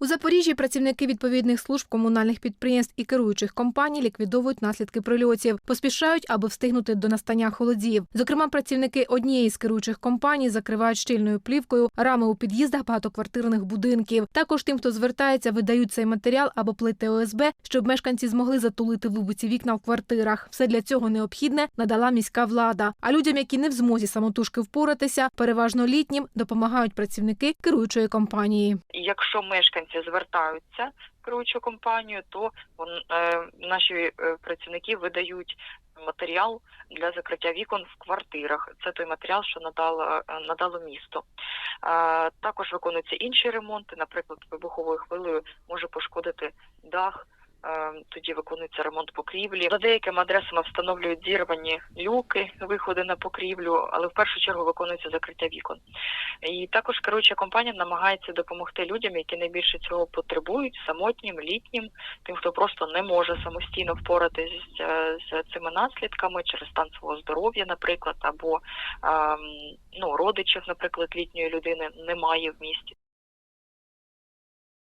У Запоріжжі працівники відповідних служб комунальних підприємств і керуючих компаній ліквідовують наслідки прильотів, поспішають, аби встигнути до настання холодів. Зокрема, працівники однієї з керуючих компаній закривають щільною плівкою рами у під'їздах багатоквартирних будинків. Також тим, хто звертається, видають цей матеріал або плити ОСБ, щоб мешканці змогли затулити вибиті вікна в квартирах. Все для цього необхідне надала міська влада. А людям, які не в змозі самотужки впоратися, переважно літнім допомагають працівники керуючої компанії. Якщо мешканці звертаються в керуючу компанію, то вон, е, наші е, працівники видають матеріал для закриття вікон в квартирах. Це той матеріал, що надало, е, надало місто. Е, також виконуються інші ремонти, наприклад, вибуховою хвилею може пошкодити дах. Е, Тоді виконується ремонт покрівлі. За деякими адресами встановлюють зірвані люки, виходи на покрівлю, але в першу чергу виконується закриття вікон. І також керуюча компанія намагається допомогти людям, які найбільше цього потребують, самотнім, літнім, тим, хто просто не може самостійно впоратись з, е, цими наслідками через стан свого здоров'я, наприклад, або ем, ну родичів, наприклад, літньої людини немає в місті.